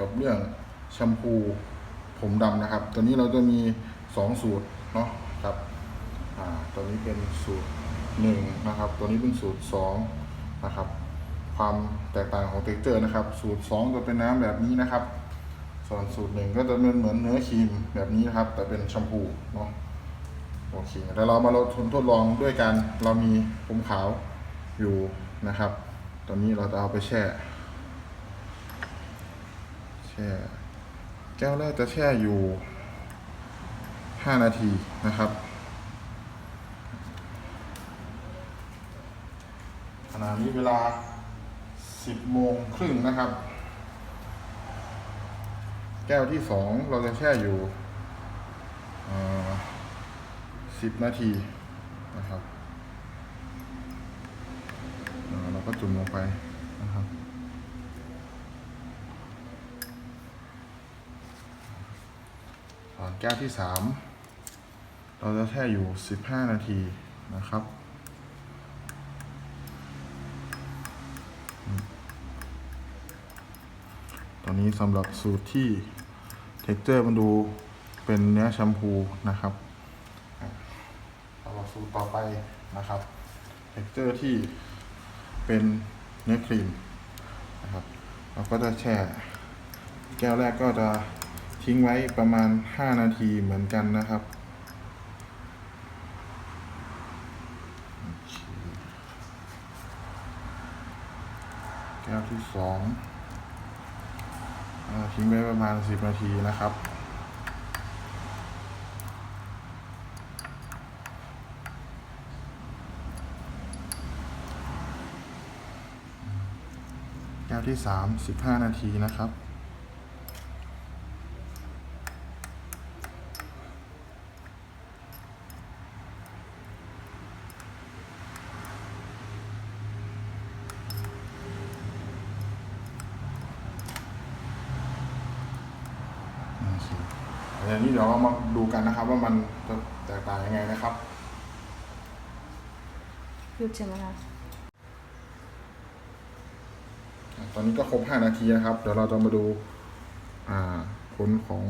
กับเรื่องแชมพูผมดำนะครับ ตัวนี้เราจะมีสองสูตรเนาะครับอ่าตัวนี้เป็นสูตรหนึ่งนะครับ ตัวนี้เป็นสูตรสองนะครับ ความแตกต่างของเท็กเจอร์นะครับ สูตรสองจะเป็นน้ำแบบนี้นะครับ ส่วนสูตรหนึ่งก็จะเป็นเหมือนเนื้อครีมแบบนี้นะครับ แต่เป็นแชมพูเนาะโอเคเดี๋ยวเรามาลดทดลองด้วยกันเรามีผมขาวอยู่นะครับ ตอนนี้เราจะเอาไปแช่ ช่แก้วแรกจะแช่อยู่ 5 นาทีนะครับขณะนี้เวลา 10 โมงครึ่งนะครับ แก้วที่ 2 เราจะแช่อยู่ 10 นาทีนะครับ เราก็จุ่มลงไปนะครับ ส่วน แก้วที่สามเราจะแช่อยู่สิบห้านาทีนะครับตอนนี้สำหรับสูตรที่เท็กเจอร์มันดูเป็นเนื้อแชมพูนะครับสำหรับสูตรต่อไปนะครับเท็กเจอร์ที่เป็นเนื้อครีมนะครับ เราก็จะแช่ แก้วแรกก็จะ ทิ้งไว้ประมาณ 5 นาทีเหมือนกันนะครับ แก้วที่สองทิ้งไว้ประมาณ 10 นาทีนะครับแก้วที่สาม15 นาทีนะครับ โอเค อันนี้เดี๋ยวเรามาดูกันนะครับ ว่ามันจะแตกต่างยังไงนะครับหยุดใช่ไหมคะตอนนี้ก็ครบ 5 นาทีนะครับ เดี๋ยวเราจะมาดูอ่าผลของ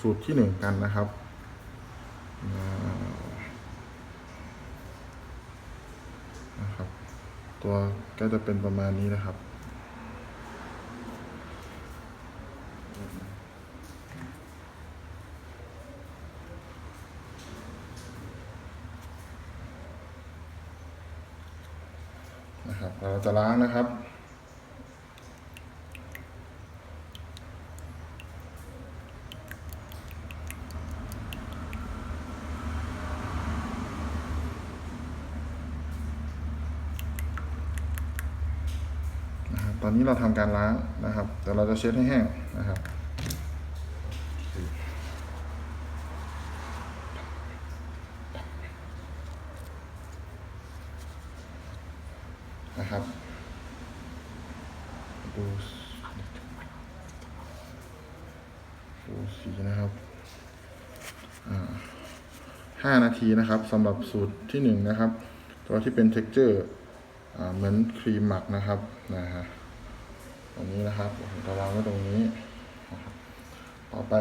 สูตรที่ 1 กันนะครับอ่านะครับ ตัวก็จะเป็นประมาณนี้นะครับ นะครับ เราจะล้างนะครับ ตอนนี้เราทำการล้างนะครับเดี๋ยวเราจะเช็ดให้แห้งนะครับ นะครับ ดูดูสีนะครับห้านาทีนะครับสำหรับสูตรที่หนึ่งนะครับ ตัวที่เป็น texture อ่าเหมือนครีมหมักนะครับนะฮะตรงนี้นะครับผมจะวางไว้ตรงนี้นะครับต่อไป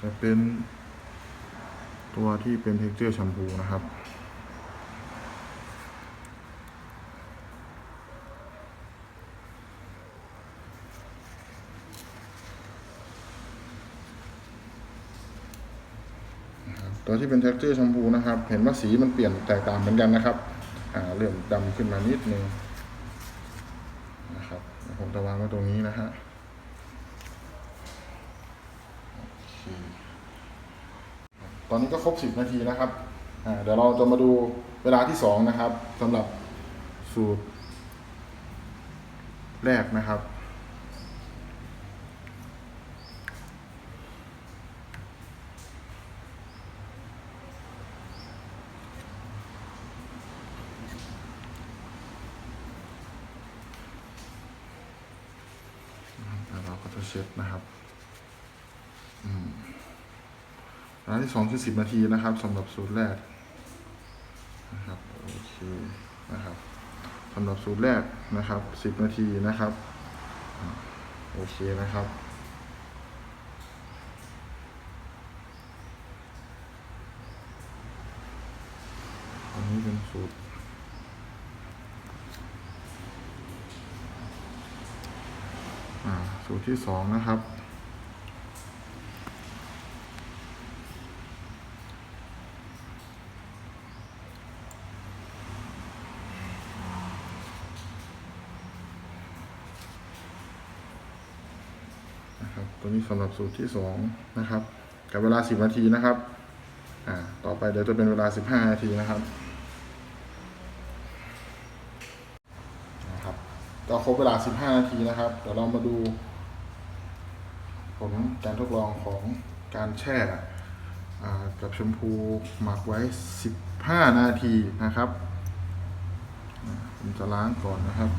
จะเป็นตัวที่เป็น texture แชมพูนะครับ ตัวที่เป็น texture ชมพูนะครับ เห็นว่าสีมันเปลี่ยนแตกต่างเหมือนกันนะครับอ่าเริ่มดำขึ้นมานิดนึงนะครับผมจะวางไว้ตรงนี้นะฮะตอนนี้ก็ครบ 10 นาทีนะครับเดี๋ยวเราจะมาดูเวลาที่ 2 นะครับสำหรับสูตรแรกนะครับ แล้ว เช็ดนะครับอืมร้านที่สองคือสิบนาทีนะครับสำหรับสูตรแรกนะครับโอเคนะครับสำหรับสูตรแรกนะครับสิบนาทีนะครับโอเคนะครับอันนี้เป็นสูตร อ่า สูตรที่สองนะครับ นะครับ ตัวนี้สำหรับสูตรที่สองนะครับ กับเวลาสิบนาทีนะครับ อ่า ต่อไปเดี๋ยวจะเป็นเวลาสิบห้านาทีนะครับนะครับก็ครบเวลา 15 นาทีนะครับ เดี๋ยวเรามาดู ผลการทดลองของการแช่กับแชมพูหมักไว้ 15 นาทีนะครับ ผมจะล้างก่อนนะครับ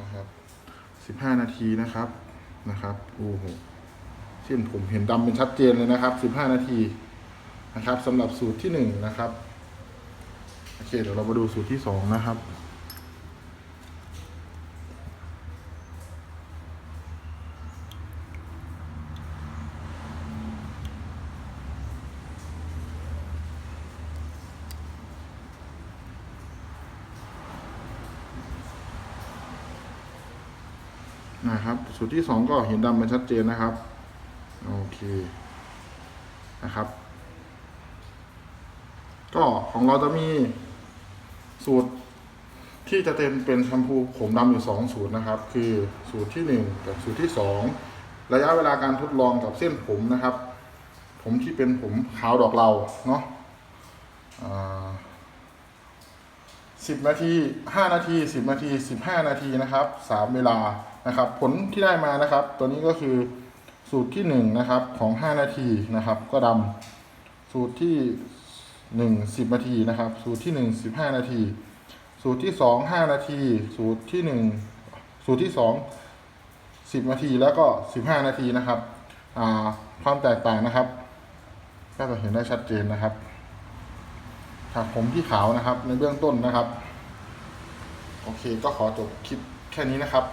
นะครับสิบห้านาทีนะครับ นะครับโอ้โหเช่นผมเห็นดำเป็นชัดเจนเลยนะครับสิบห้านาทีนะครับสำหรับสูตรที่หนึ่งนะครับโอเคเดี๋ยวเรามาดูสูตรที่สองนะครับ นะครับสูตรที่สองก็เห็นดำเป็นชัดเจนนะครับ โอเคนะครับ ก็ของเราจะมีสูตรที่จะเป็นเป็นแชมพูผมดำอยู่สองสูตรนะครับ คือสูตรที่หนึ่งกับสูตรที่สองระยะเวลาการทดลองกับเส้นผมนะครับ ผมที่เป็นผมขาวดอกเราเนาะสิบนาทีห้านาทีสิบนาทีสิบห้านาทีนะครับสามเวลา นะครับ ผลที่ได้มานะครับ ตัวนี้ก็คือสูตรที่หนึ่งนะครับของห้านาทีนะครับ ก็ดำสูตรที่หนึ่งสิบนาทีนะครับ สูตรที่หนึ่งสิบห้านาที สูตรที่สองห้านาที สูตรที่หนึ่งสูตรที่สองสิบนาทีแล้วก็สิบห้านาทีนะครับความแตกต่างนะครับ ก็จะเห็นได้ชัดเจนนะครับถักผมที่ขาวนะครับในเบื้องต้นนะครับ โอเคก็ขอจบคลิปแค่นี้นะครับ